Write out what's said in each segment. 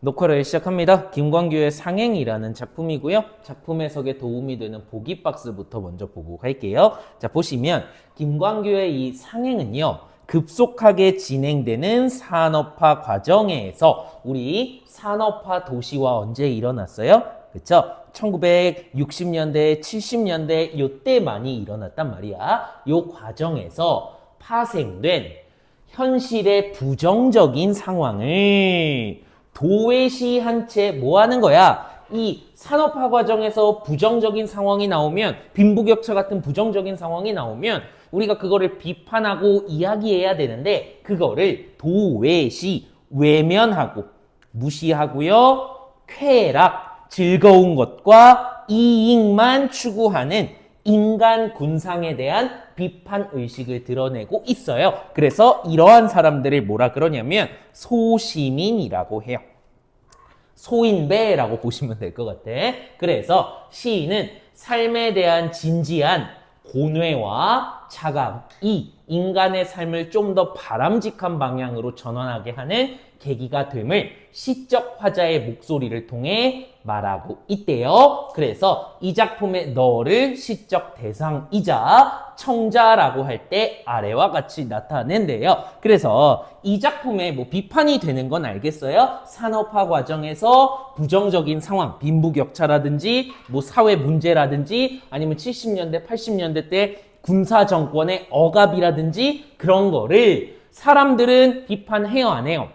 녹화를 시작합니다. 김광규의 상행이라는 작품이고요. 작품 해석에 도움이 되는 보기 박스부터 먼저 보고 갈게요. 자, 보시면 김광규의 이 상행은요. 급속하게 진행되는 산업화 과정에서 우리 산업화 도시화 언제 일어났어요? 그쵸? 1960년대, 70년대 요때 많이 일어났단 말이야. 요 과정에서 파생된 현실의 부정적인 상황을 도외시 한 채 뭐 하는 거야? 이 산업화 과정에서 부정적인 상황이 나오면 빈부격차 같은 부정적인 상황이 나오면 우리가 그거를 비판하고 이야기해야 되는데 그거를 도외시 외면하고 무시하고요. 쾌락, 즐거운 것과 이익만 추구하는 인간 군상에 대한 비판 의식을 드러내고 있어요. 그래서 이러한 사람들을 뭐라 그러냐면 소시민이라고 해요. 소인배라고 보시면 될 것 같아. 그래서 시인은 삶에 대한 진지한 고뇌와 차감, 이 인간의 삶을 좀 더 바람직한 방향으로 전환하게 하는 계기가 됨을 시적 화자의 목소리를 통해 말하고 있대요. 그래서 이 작품의 너를 시적 대상이자 청자라고 할 때 아래와 같이 나타낸대요. 그래서 이 작품에 뭐 비판이 되는 건 알겠어요? 산업화 과정에서 부정적인 상황, 빈부격차라든지 뭐 사회 문제라든지 아니면 70년대, 80년대 때 군사 정권의 억압이라든지 그런 거를 사람들은 비판해요, 안 해요?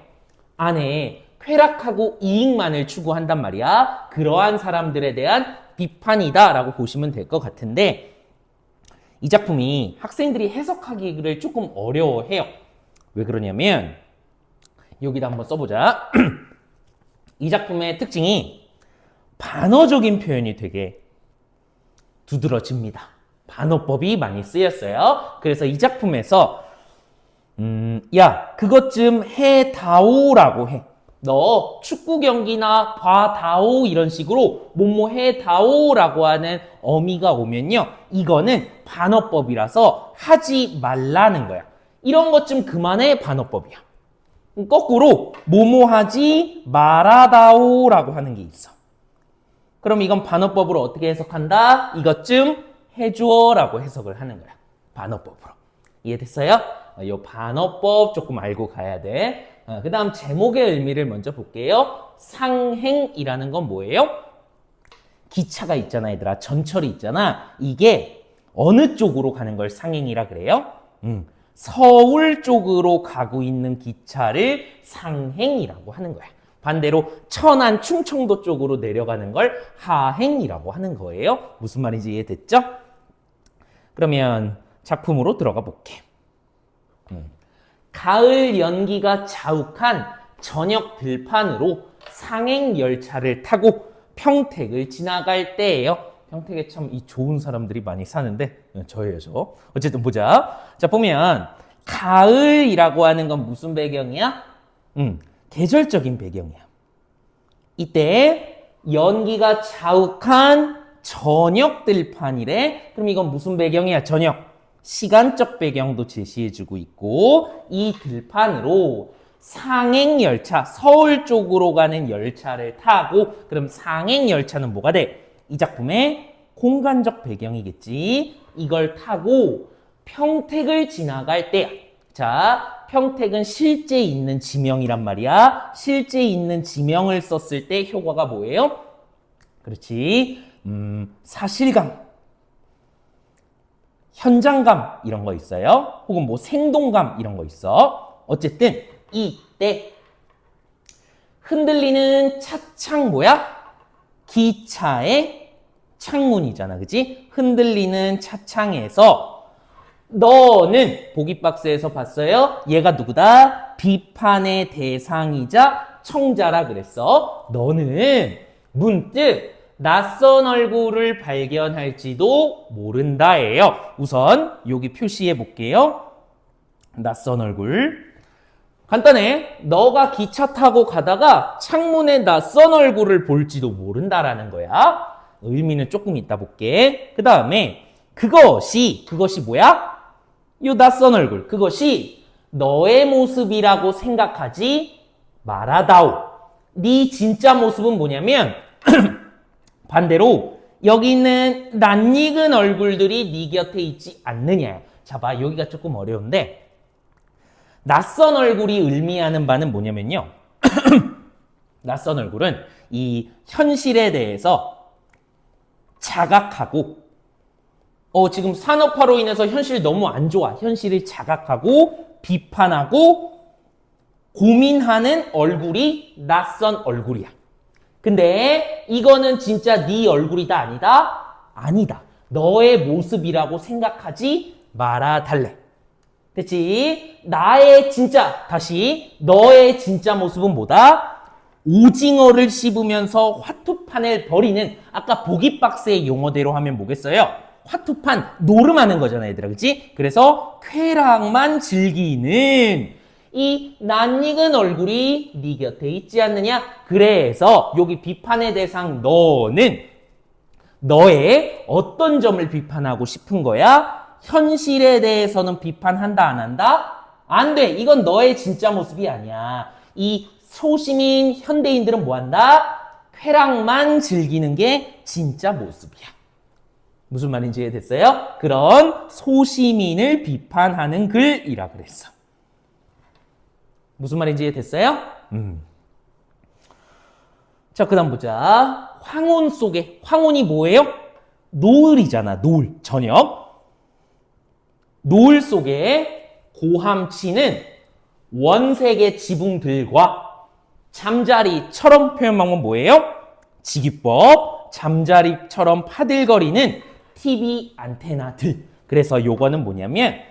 안 해. 쾌락하고 이익만을 추구한단 말이야. 그러한 사람들에 대한 비판이다라고 보시면 될 것 같은데 이 작품이 학생들이 해석하기를 조금 어려워해요. 왜 그러냐면 여기다 한번 써보자. 이 작품의 특징이 반어적인 표현이 되게 두드러집니다. 반어법이 많이 쓰였어요. 그래서 이 작품에서 음, 야, 그것 좀 해다오라고 해. 너 축구 경기나 봐다오 이런 식으로 뭐뭐 해다오라고 하는 어미가 오면요. 이거는 반어법이라서 하지 말라는 거야. 이런 것 좀 그만해 반어법이야. 거꾸로 뭐뭐 하지 말아다오라고 하는 게 있어. 그럼 이건 반어법으로 어떻게 해석한다? 이것 좀 해줘라고 해석을 하는 거야. 반어법으로. 이해됐어요? 어, 이 반어법 조금 알고 가야 돼. 그 다음 제목의 의미를 먼저 볼게요. 상행이라는 건 뭐예요? 기차가 있잖아, 얘들아. 전철이 있잖아. 이게 어느 쪽으로 가는 걸 상행이라 그래요? 음, 서울 쪽으로 가고 있는 기차를 상행이라고 하는 거야. 반대로 천안, 충청도 쪽으로 내려가는 걸 하행이라고 하는 거예요. 무슨 말인지 이해됐죠? 그러면 작품으로 들어가 볼게. 음. 가을 연기가 자욱한 저녁 들판으로 상행 열차를 타고 평택을 지나갈 때예요. 평택에 참 이 좋은 사람들이 많이 사는데 네, 저예요, 저. 어쨌든 보자. 자, 보면 가을이라고 하는 건 무슨 배경이야? 음, 계절적인 배경이야. 이때 연기가 자욱한 저녁 들판이래. 그럼 이건 무슨 배경이야? 저녁. 시간적 배경도 제시해주고 있고 이 들판으로 상행 열차 서울 쪽으로 가는 열차를 타고 그럼 상행 열차는 뭐가 돼? 이 작품의 공간적 배경이겠지. 이걸 타고 평택을 지나갈 때, 자, 평택은 실제 있는 지명이란 말이야. 실제 있는 지명을 썼을 때 효과가 뭐예요? 그렇지. 음, 사실감, 현장감 이런 거 있어요. 혹은 뭐 생동감 이런 거 있어. 어쨌든 이때 흔들리는 차창 뭐야? 기차의 창문이잖아. 그지? 흔들리는 차창에서 너는 보기 박스에서 봤어요? 얘가 누구다? 비판의 대상이자 청자라 그랬어. 너는 문득 낯선 얼굴을 발견할지도 모른다예요. 우선 여기 표시해 볼게요. 낯선 얼굴. 간단해. 너가 기차 타고 가다가 창문에 낯선 얼굴을 볼지도 모른다라는 거야. 의미는 조금 이따 볼게. 그 다음에 그것이 그것이 뭐야? 요 낯선 얼굴. 그것이 너의 모습이라고 생각하지 말아다오. 네 진짜 모습은 뭐냐면 반대로 여기 있는 낯익은 얼굴들이 네 곁에 있지 않느냐. 자, 봐. 여기가 조금 어려운데 낯선 얼굴이 의미하는 바는 뭐냐면요. 낯선 얼굴은 이 현실에 대해서 자각하고 어, 지금 산업화로 인해서 현실이 너무 안 좋아. 현실을 자각하고 비판하고 고민하는 얼굴이 낯선 얼굴이야. 근데 이거는 진짜 네 얼굴이다 아니다? 아니다. 너의 모습이라고 생각하지 말아 달래. 됐지? 나의 진짜 다시 너의 진짜 모습은 뭐다? 오징어를 씹으면서 화투판을 버리는 아까 보기 박스의 용어대로 하면 뭐겠어요? 화투판 노름하는 거잖아 얘들아 그치? 그래서 쾌락만 즐기는 이 낯익은 얼굴이 네 곁에 있지 않느냐? 그래서 여기 비판의 대상 너는 너의 어떤 점을 비판하고 싶은 거야? 현실에 대해서는 비판한다 안 한다? 안 돼. 이건 너의 진짜 모습이 아니야. 이 소시민 현대인들은 뭐 한다? 쾌락만 즐기는 게 진짜 모습이야. 무슨 말인지 이해됐어요? 그런 소시민을 비판하는 글이라 그랬어. 무슨 말인지 이해됐어요? 음. 자, 그 다음 보자. 황혼 속에, 황혼이 뭐예요? 노을이잖아, 노을, 저녁. 노을 속에 고함치는 원색의 지붕들과 잠자리처럼 표현 방법 뭐예요? 지기법, 잠자리처럼 파들거리는 TV 안테나들. 그래서 요거는 뭐냐면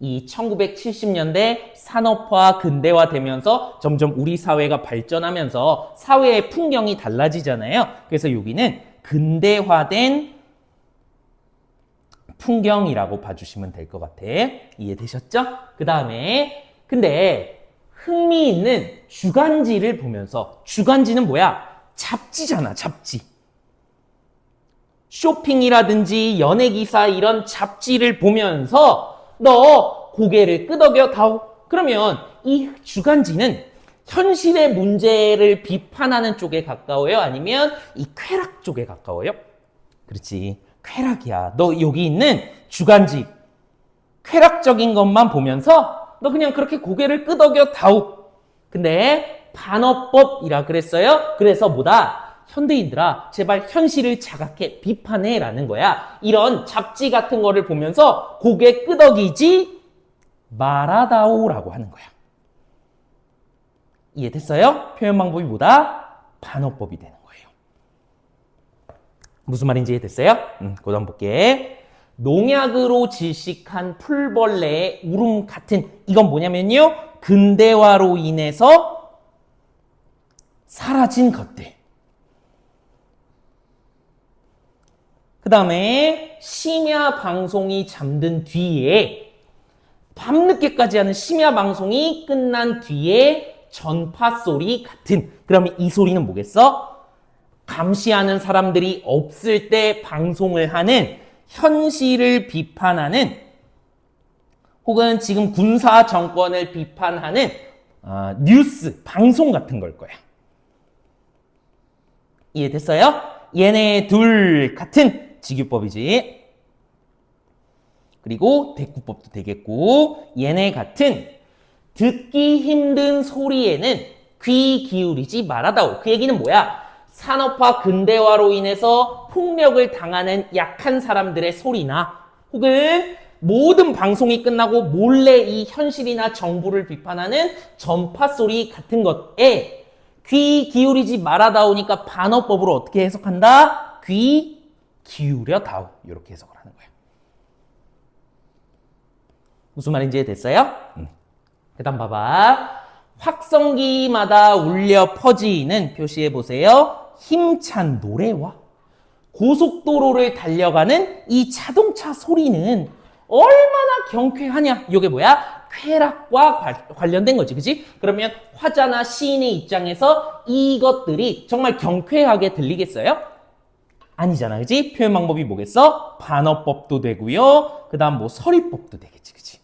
이 1970년대 산업화 근대화 되면서 점점 우리 사회가 발전하면서 사회의 풍경이 달라지잖아요. 그래서 여기는 근대화된 풍경이라고 봐주시면 될 것 같아. 이해되셨죠? 그 다음에 근데 흥미있는 주간지를 보면서 주간지는 뭐야? 잡지잖아, 잡지. 쇼핑이라든지 연예기사 이런 잡지를 보면서 너 고개를 끄덕여 다오. 그러면 이 주간지는 현실의 문제를 비판하는 쪽에 가까워요? 아니면 이 쾌락 쪽에 가까워요? 그렇지. 쾌락이야. 너 여기 있는 주간지 쾌락적인 것만 보면서 너 그냥 그렇게 고개를 끄덕여 다오. 근데 반어법이라 그랬어요. 그래서 뭐다? 현대인들아, 제발 현실을 자각해 비판해 라는 거야. 이런 잡지 같은 거를 보면서 고개 끄덕이지 말아다오라고 하는 거야. 이해됐어요? 표현 방법이 뭐다? 반어법이 되는 거예요. 무슨 말인지 이해됐어요? 음, 그 다음 볼게. 농약으로 질식한 풀벌레의 울음 같은 이건 뭐냐면요. 근대화로 인해서 사라진 것들. 그 다음에 심야 방송이 잠든 뒤에 밤늦게까지 하는 심야 방송이 끝난 뒤에 전파 소리 같은 그러면 이 소리는 뭐겠어? 감시하는 사람들이 없을 때 방송을 하는 현실을 비판하는 혹은 지금 군사 정권을 비판하는 어, 뉴스, 방송 같은 걸 거야. 이해됐어요? 얘네 둘 같은 직유법이지. 그리고 대구법도 되겠고 얘네 같은 듣기 힘든 소리에는 귀 기울이지 말아다오. 그 얘기는 뭐야? 산업화 근대화로 인해서 폭력을 당하는 약한 사람들의 소리나 혹은 모든 방송이 끝나고 몰래 이 현실이나 정부를 비판하는 전파 소리 같은 것에 귀 기울이지 말아다오니까 반어법으로 어떻게 해석한다? 귀 기울여 다오. 이렇게 해석을 하는 거예요. 무슨 말인지 됐어요? 음. 그 다음 봐봐. 확성기마다 울려 퍼지는 표시해 보세요. 힘찬 노래와 고속도로를 달려가는 이 자동차 소리는 얼마나 경쾌하냐. 이게 뭐야? 쾌락과 관련된 거지. 그지? 그러면 화자나 시인의 입장에서 이것들이 정말 경쾌하게 들리겠어요? 아니잖아. 그지? 표현 방법이 뭐겠어? 반어법도 되고요. 그 다음 뭐 서리법도 되겠지. 그지?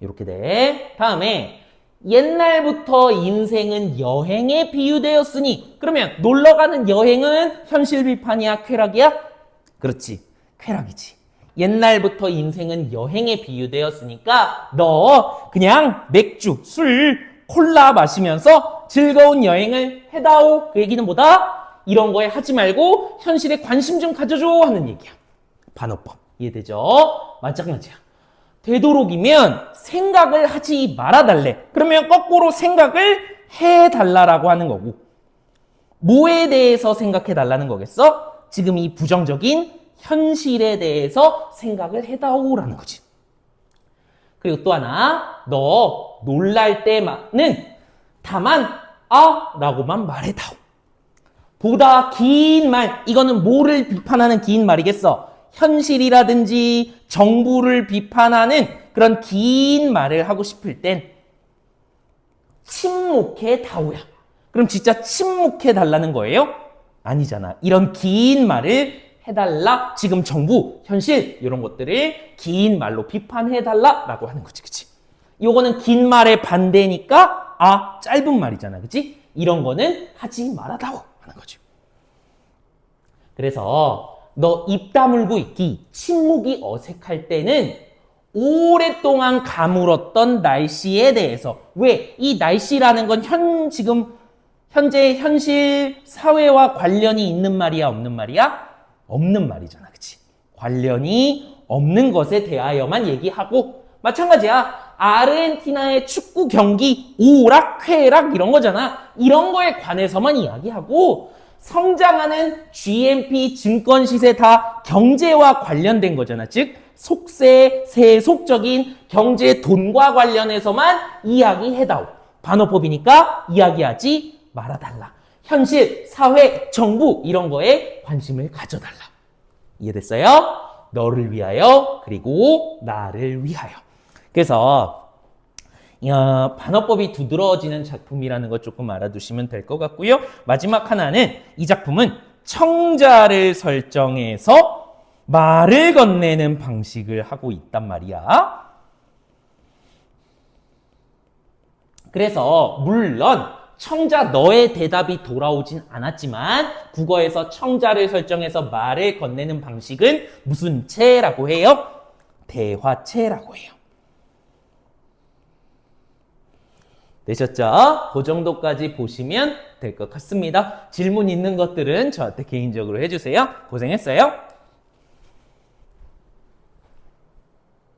이렇게 돼. 다음에 옛날부터 인생은 여행에 비유되었으니 그러면 놀러 가는 여행은 현실 비판이야, 쾌락이야? 그렇지. 쾌락이지. 옛날부터 인생은 여행에 비유되었으니까 너 그냥 맥주, 술, 콜라 마시면서 즐거운 여행을 해다오. 그 얘기는 뭐다? 이런 거에 하지 말고 현실에 관심 좀 가져줘 하는 얘기야. 반어법. 이해되죠? 마찬가지야. 되도록이면 생각을 하지 말아달래. 그러면 거꾸로 생각을 해달라라고 하는 거고. 뭐에 대해서 생각해달라는 거겠어? 지금 이 부정적인 현실에 대해서 생각을 해다오라는 거지. 그리고 또 하나, 너 놀랄 때만은 다만 아 라고만 말해다오. 보다 긴 말, 이거는 뭐를 비판하는 긴 말이겠어? 현실이라든지 정부를 비판하는 그런 긴 말을 하고 싶을 땐 침묵해 다오야. 그럼 진짜 침묵해 달라는 거예요? 아니잖아. 이런 긴 말을 해달라. 지금 정부, 현실 이런 것들을 긴 말로 비판해 달라라고 하는 거지, 그치? 요거는 긴 말의 반대니까 아 짧은 말이잖아, 그치? 이런 거는 하지 말아다오 하는 거죠. 그래서 너 입 다물고 있기, 침묵이 어색할 때는 오랫동안 가물었던 날씨에 대해서 왜 이 날씨라는 건 현 지금 현재 현실 사회와 관련이 있는 말이야 없는 말이야? 없는 말이잖아 그치? 관련이 없는 것에 대하여만 얘기하고 마찬가지야 아르헨티나의 축구 경기 오락 쾌락 이런 거잖아 이런 거에 관해서만 이야기하고 성장하는 GNP 증권 시세 다 경제와 관련된 거잖아 즉 속세 세속적인 경제 돈과 관련해서만 이야기해다오 반어법이니까 이야기하지 말아달라. 현실, 사회, 정부 이런 거에 관심을 가져달라. 이해됐어요? 너를 위하여 그리고 나를 위하여. 그래서 야, 반어법이 두드러지는 작품이라는 것 조금 알아두시면 될 것 같고요. 마지막 하나는 이 작품은 청자를 설정해서 말을 건네는 방식을 하고 있단 말이야. 그래서 물론 청자 너의 대답이 돌아오진 않았지만 국어에서 청자를 설정해서 말을 건네는 방식은 무슨 체라고 해요? 대화체라고 해요. 되셨죠? 그 정도까지 보시면 될 것 같습니다. 질문 있는 것들은 저한테 개인적으로 해주세요. 고생했어요.